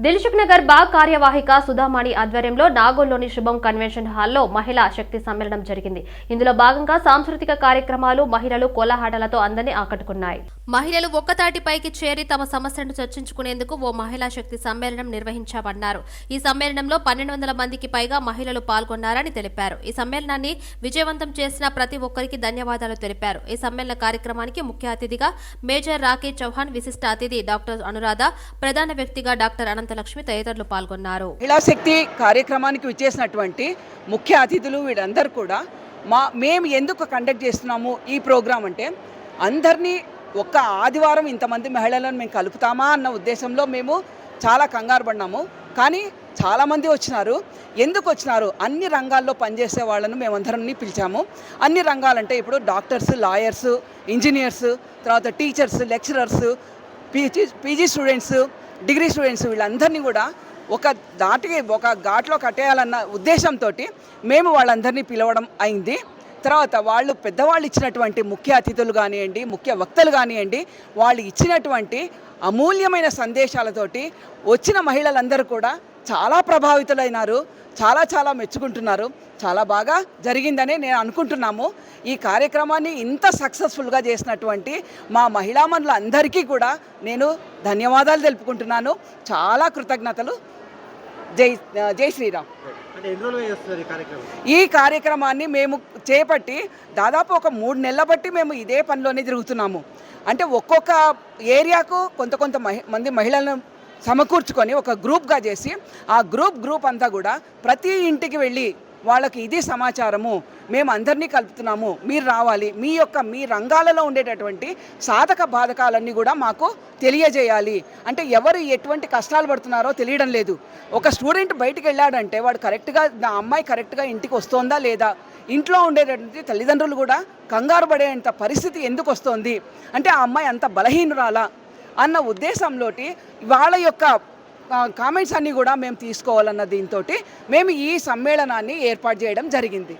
దిల్సుఖ్ నగర్ బాగ్ కార్యవాహిక సుధామణి ఆధ్వర్యంలో నాగోల్లోని శుభం కన్వెన్షన్ హాల్లో మహిళా శక్తి సమ్మేళనం జరిగింది. ఇందులో భాగంగా సాంస్కృతిక కార్యక్రమాలు మహిళలు కోలాహటలతో అందరినీ ఆకట్టుకున్నాయి. మహిళలు ఒక్కతాటిపైకి చేరి తమ సమస్యలను చర్చించుకునేందుకు ఓ మహిళా శక్తి సమ్మేళనం నిర్వహించామన్నారు. ఈ సమ్మేళనంలో పన్నెండు వందల మందికి పైగా మహిళలు పాల్గొన్నారని తెలిపారు. ఈ సమ్మేళనాన్ని విజయవంతం చేసిన ప్రతి ఒక్కరికి ధన్యవాదాలు తెలిపారు. ఈ సమ్మేళన కార్యక్రమానికి ముఖ్య అతిథిగా మేజర్ రాకేష్ చౌహాన్ విశిష్ట అతిథి డాక్టర్ అనురాధ ప్రధాన వ్యక్తిగా డాక్టర్ అనంతలక్ష్మి తదితరులు పాల్గొన్నారు. మహిళా శక్తి కార్యక్రమానికి విచ్చేసినటువంటి ముఖ్య అతిథులు వీళ్ళందరూ కూడా మా మేము ఎందుకు కండక్ట్ చేస్తున్నాము ఈ ప్రోగ్రాం అంటే అందరినీ ఒక్క ఆదివారం ఇంతమంది మహిళలను మేము కలుపుతామా అన్న ఉద్దేశంలో మేము చాలా కంగారు పడినాము. కానీ చాలామంది వచ్చినారు. ఎందుకు వచ్చినారు? అన్ని రంగాల్లో పనిచేసే వాళ్ళను మేమందరం పిలిచాము. అన్ని రంగాలంటే ఇప్పుడు డాక్టర్స్ లాయర్స్ ఇంజనీర్స్ తర్వాత teachers lecturers PG PG students degree students వీళ్ళందరినీ కూడా ఒక దాటికి ఒక ఘాట్లో కట్టేయాలన్న ఉద్దేశంతో మేము వాళ్ళందరినీ పిలవడం అయింది. తర్వాత వాళ్ళు పెద్దవాళ్ళు ఇచ్చినటువంటి ముఖ్య అతిథులు కానివ్వండి ముఖ్య వక్తలు కానివ్వండి వాళ్ళు ఇచ్చినటువంటి అమూల్యమైన సందేశాలతోటి వచ్చిన మహిళలందరూ కూడా చాలా ప్రభావితులైనారు చాలా చాలా మెచ్చుకుంటున్నారు. చాలా బాగా జరిగిందని నేను అనుకుంటున్నాము. ఈ కార్యక్రమాన్ని ఇంత సక్సెస్ఫుల్గా చేసినటువంటి మా మహిళామణులు అందరికీ కూడా నేను ధన్యవాదాలు తెలుపుకుంటున్నాను. చాలా కృతజ్ఞతలు. జై జై శ్రీరామ్. ఈ కార్యక్రమం? ఈ కార్యక్రమాన్ని మేము చేపట్టి దాదాపు ఒక మూడు నెలల బట్టి మేము ఇదే పనిలోనే తిరుగుతున్నాము. అంటే ఒక్కొక్క ఏరియాకు కొంత కొంత మహి మంది మహిళలను సమకూర్చుకొని ఒక గ్రూప్గా చేసి ఆ గ్రూప్ గ్రూప్ అంతా కూడా ప్రతి ఇంటికి వెళ్ళి వాళ్ళకి ఇది సమాచారము మేము అందరినీ కలుపుతున్నాము మీరు రావాలి మీ యొక్క మీ రంగాలలో ఉండేటటువంటి సాధక బాధకాలన్నీ కూడా మాకు తెలియజేయాలి. అంటే ఎవరు ఎటువంటి కష్టాలు పడుతున్నారో తెలియడం లేదు. ఒక స్టూడెంట్ బయటికి వెళ్ళాడంటే వాడు కరెక్ట్గా నా అమ్మాయి కరెక్ట్గా ఇంటికి వస్తోందా లేదా? ఇంట్లో ఉండేటటువంటి తల్లిదండ్రులు కూడా కంగారు పడేంత పరిస్థితి ఎందుకు వస్తోంది? అంటే ఆ అమ్మాయి అంత బలహీనురాలా? అన్న ఉద్దేశంలో వాళ్ళ యొక్క కామెంట్స్ అన్నీ కూడా మేము తీసుకోవాలన్న దీంతో మేము ఈ సమ్మేళనాన్ని ఏర్పాటు చేయడం జరిగింది.